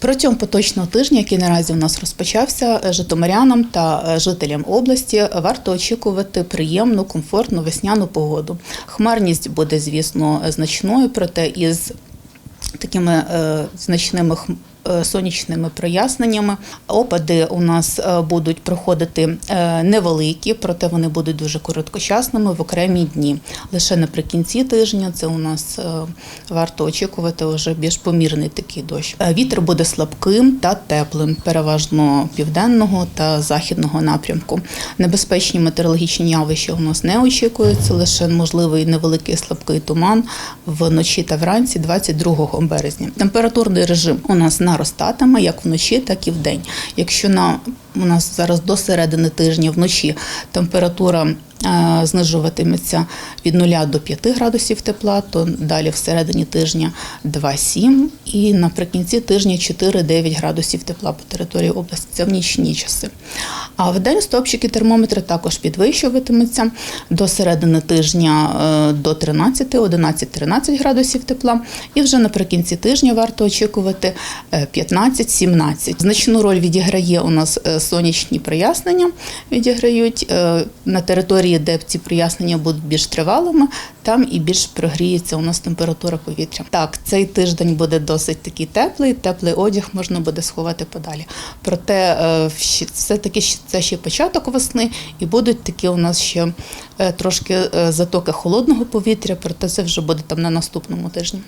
Протягом поточного тижня, який наразі у нас розпочався, е, житомирянам та е, жителям області варто очікувати приємну, комфортну весняну погоду. Хмарність буде, звісно, значною, проте із такими е, значними е, сонячними проясненнями. Опади у нас е, будуть проходити е, невеликі, проте вони будуть дуже короткочасними в окремі дні. Лише наприкінці тижня це у нас е, варто очікувати вже більш помірний такий дощ. Е, Вітер буде слабким та теплим, переважно південного та західного напрямку. Небезпечні метеорологічні явища у нас не очікуються, лише можливий невеликий слабкий туман вночі та вранці 22 березня. Температурний режим у нас наростатиме як вночі, так і вдень. Якщо на у нас зараз до середини тижня вночі температура знижуватиметься від 0 до 5 градусів тепла, то далі всередині тижня 2-7 і наприкінці тижня 4-9 градусів тепла по території області. Це в нічні часи. А в день стопчики термометри також підвищуватимуться до середини тижня е, до 13, 11-13 градусів тепла. І вже наприкінці тижня варто очікувати е, 15-17. Значну роль відіграє у нас е, сонячні прояснення. Відіграють е, на території, де ці прояснення будуть більш тривалими, там і більш прогріється у нас температура повітря. Так, цей тиждень буде досить такий теплий, теплий одяг можна буде сховати подалі. Проте е, все-таки це ще початок весни, і будуть такі у нас ще е, трошки е, затоки холодного повітря, проте це вже буде там на наступному тижні.